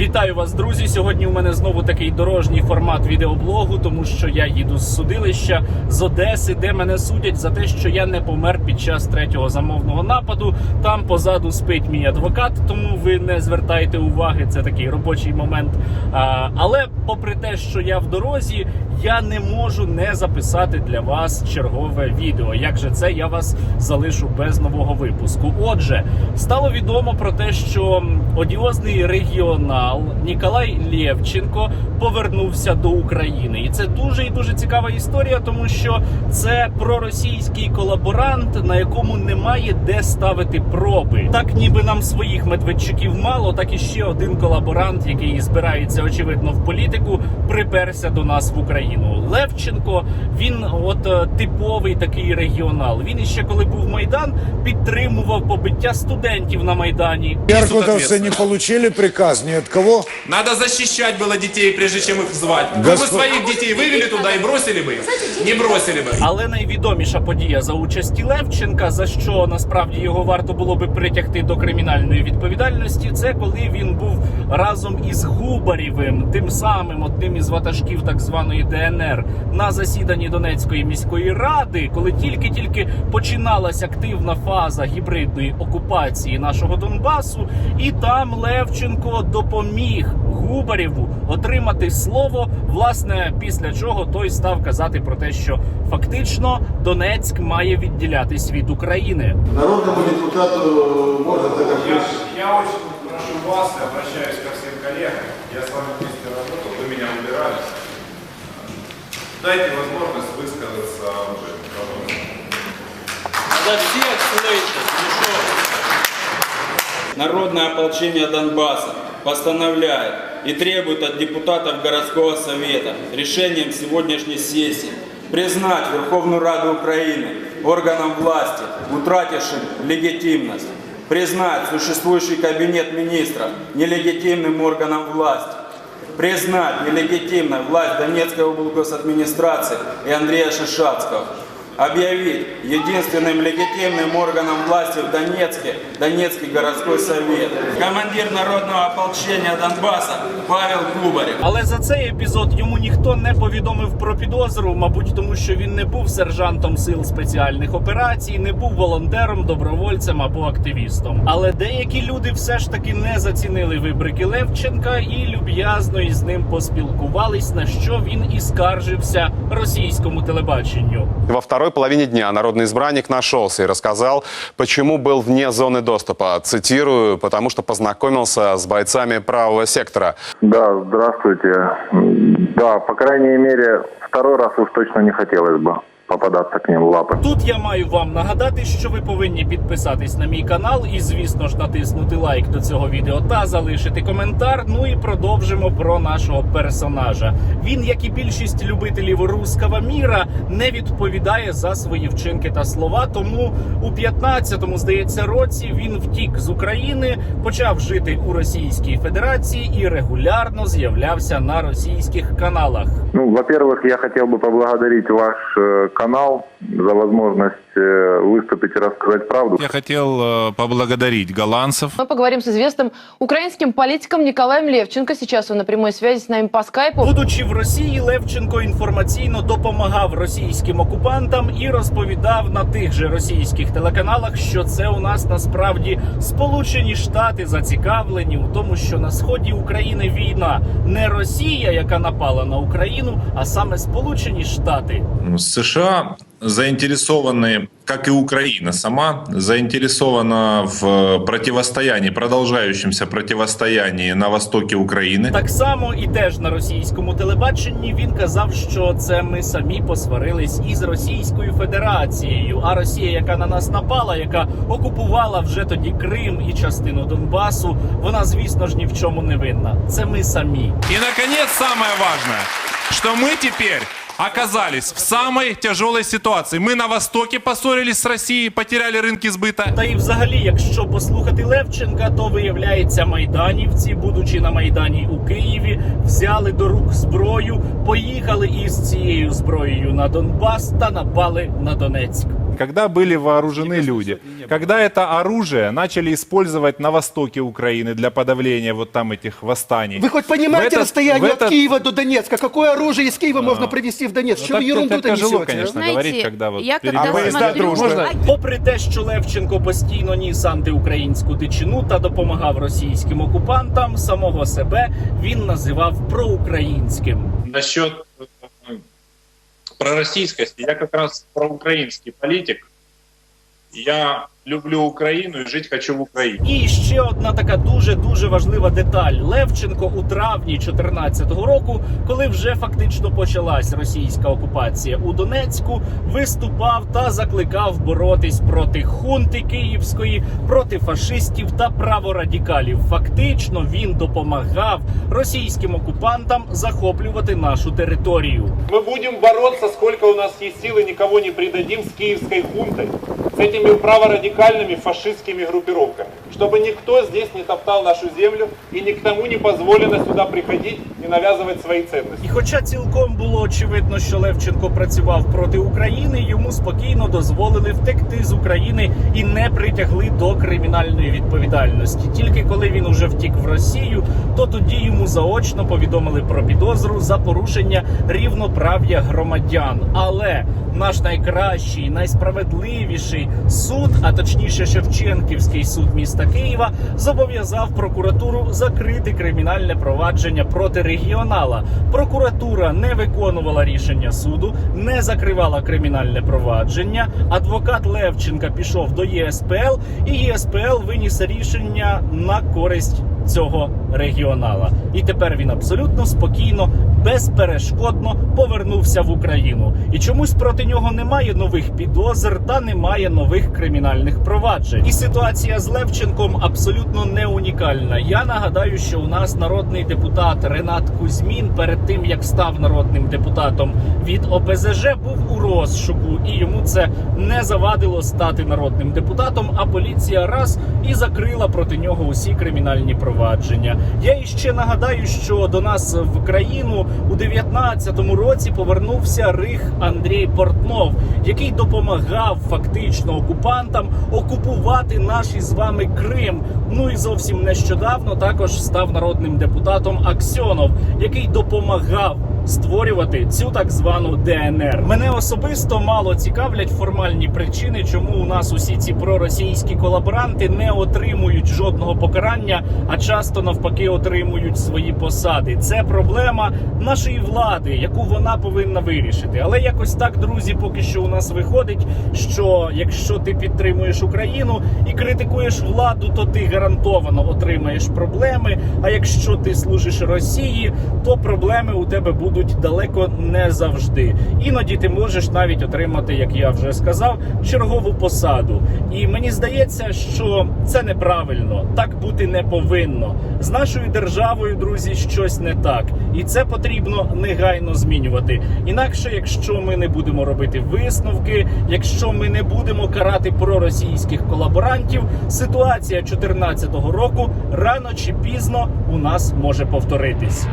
Вітаю вас, друзі! Сьогодні у мене знову такий дорожній формат відеоблогу, тому що я їду з судилища з Одеси, де мене судять за те, що я не помер під час третього замовного нападу. Там позаду спить мій адвокат, тому ви не звертайте уваги. Це такий робочий момент. А, але попри те, що я в дорозі, я не можу не записати для вас чергове відео. Як же це я вас залишу без нового випуску? Отже, стало відомо про те, що одіозний регіонал Ніколай Лєвченко повернувся до України, і це дуже і дуже цікава історія, тому що це проросійський колаборант, на якому немає де ставити проби. Так, ніби нам своїх медведчуків мало, так і ще один колаборант, який збирається очевидно в політику, приперся до нас в Україну. Левченко він от е, типовий такий регіонал. Він іще коли був майдан, підтримував побиття студентів на майдані. Беркутовцы не получили приказ ни от кого. Надо защищать было детей, прежде чем их звать. Вы бы Госпо- своих детей вывели туда и бросили бы их? Не бросили бы. Але найвідоміша подія за участі Левченка, за що насправді його варто було би притягти до кримінальної відповідальності, це коли він був разом із Губарєвим, тим самим одним із ватажків так званої ДНР, на засіданні Донецької міської ради, коли тільки-тільки починалась активна фаза гібридної окупації нашого Донбасу, і там Левченко допоміг Губарєву отримати слово, власне, після чого той став казати про те, що фактично Донецьк має відділятись від України. Народному депутату можно так как Я, есть. я очень прошу вас и обращаюсь ко всем коллегам. Я с вами вместе работал, вы меня выбирали. Дайте возможность высказаться уже. вопросе. Да всех слышат, ну что? Народное ополчение Донбасса Постановляет и требует от депутатов городского совета решением сегодняшней сессии признать Верховную Раду Украины органом власти, утратившим легитимность, признать существующий кабинет министров нелегитимным органом власти, признать нелегитимной власть Донецкой области администрации и Андрея Шишацкого, объявить единственным легитимным органом власти в Донецке Донецкий городской совет. Командир народного ополчения Донбасса Павел Кубарев. Але за цей епізод йому ніхто не повідомив про підозру, мабуть, тому що він не був сержантом сил спеціальних операцій, не був волонтером, добровольцем або активістом. Але деякі люди все ж таки не зацінили вибрики Левченка і люб'язно із ним поспілкувались, на що він і скаржився російському телебаченню. Во второй половине дня народный избранник нашелся и рассказал, почему был вне зоны доступа. Цитирую, потому что познакомился с бойцами правого сектора. Да, здравствуйте. М, Да, по крайней мере, второй раз уж точно не хотелось бы попадаться к ним в лапы. Тут я маю вам нагадати, що ви повинні підписатись на мій канал і, звісно ж, натиснути лайк до цього відео та залишити коментар. Ну і продовжимо про нашого персонажа. Він, як і більшість любителів руского міра, не відповідає за свої вчинки та слова. Тому у 15-му, здається, році він втік з України, почав жити у Російській Федерації і регулярно з'являвся на російських каналах. Ну, во-первых, я хотел бы поблагодарить ваш э, канал за возможность выступить и рассказать правду. Я хотел э, поблагодарить голландцев. Мы поговорим с известным украинским политиком Николаем Левченко. Сейчас он на прямой связи с нами по скайпу. Будучи в Росії, Левченко інформаційно допомагав російським окупантам і розповідав на тих же російських телеканалах, що це у нас насправді Сполучені Штати зацікавлені у тому, що на сході України війна не Росія, яка напала на Україну, а саме Сполучені Штати. США заинтересованы, как и Украина сама, заинтересована в противостоянии, продолжающемся противостоянии на востоке Украины. Так само і теж на російському телебаченні він казав, що це ми самі посварились із Російською Федерацією. А Росія, яка на нас напала, яка окупувала вже тоді Крим і частину Донбасу, вона, звісно ж, ні в чому не винна. Це ми самі. И, наконец, самое важное, что мы теперь оказались в самой тяжелой ситуации. Мы на Востоке поссорились с Россией, потеряли рынки сбыта. Та й взагалі, якщо послухати Левченка, то виявляється, майданівці, будучи на майдані у Києві, взяли до рук зброю, поїхали із цією зброєю на Донбас та напали на Донецьк. когда были вооружены люди, когда это оружие начали использовать на востоке Украины для подавления вот там этих восстаний. Вы хоть понимаете В этот- расстояние в от этот- Киева до Донецка? Какое оружие из Киева можно привезти в Донецк? Ну, Что вы так- ерунду так тяжело, несете? конечно, Знаете, говорить, когда вот я перед- когда А поезда смотрю... дружно? Попри те, що Левченко постійно ніс антиукраїнську дичину та допомагав російським окупантам, самого себе він називав проукраїнським. Насчет э, пророссийскости, я как раз проукраинский политик. Я люблю Украину и жить хочу в Украине. І ще одна така дуже дуже важлива деталь. Левченко у травні 2014 року, коли вже фактично почалась російська окупація у Донецьку, виступав та закликав боротись проти хунти київської, проти фашистів та праворадикалів. Фактично він допомагав російським окупантам захоплювати нашу територію. Мы будем бороться, сколько у нас есть силы, никого не предадим с киевской хунтой, этими праворадикальными фашистскими группировками, чтобы никто здесь не топтал нашу землю и никому не позволено сюда приходить и навязывать свои ценности. І хоча цілком було очевидно, що Левченко працював проти України, йому спокійно дозволили втекти з України і не притягли до кримінальної відповідальності. Тільки коли він уже втік в Росію, то тоді йому заочно повідомили про підозру за порушення рівноправ'я громадян. Але наш найкращий, найсправедливіший суд, а точніше Шевченківський суд міста Києва, зобов'язав прокуратуру закрити кримінальне провадження проти регіонала. Прокуратура не виконувала рішення суду, не закривала кримінальне провадження. Адвокат Левченка пішов до ЄСПЛ, і ЄСПЛ виніс рішення на користь цього регіонала. І тепер він абсолютно спокійно, безперешкодно повернувся в Україну. І чомусь проти нього немає нових підозр та немає нових кримінальних проваджень. І ситуація з Левченком абсолютно не унікальна. Я нагадаю, що у нас народний депутат Ренат Кузьмін перед тим як став народним депутатом від ОПЗЖ, був у розшуку, і йому це не завадило стати народним депутатом. А поліція раз і закрила проти нього усі кримінальні провадження. Я іще нагадаю, що до нас в країну у 19-му році повернувся Рих Андрій Портнов, який допомагав фактично окупантам окупувати наш із вами Крим. Ну і зовсім нещодавно також став народним депутатом Аксьонов, який допомагав створювати цю так звану ДНР. Мене особисто мало цікавлять формальні причини, чому у нас усі ці проросійські колаборанти не отримують жодного покарання, а часто навпаки отримують свої посади. Це проблема нашої влади, яку вона повинна вирішити. Але якось так, друзі, поки що у нас виходить, що якщо ти підтримуєш Україну і критикуєш владу, то ти гарантовано отримаєш проблеми. А якщо ти служиш Росії, то проблеми у тебе будуть далеко не завжди. Іноді ти можеш навіть отримати, як я вже сказав, чергову посаду. І мені здається, що це неправильно, так бути не повинно. З нашою державою, друзі, щось не так, і це потрібно негайно змінювати. Інакше, якщо ми не будемо робити висновки, якщо ми не будемо карати проросійських колаборантів, ситуація 2014 року рано чи пізно у нас може повторитись.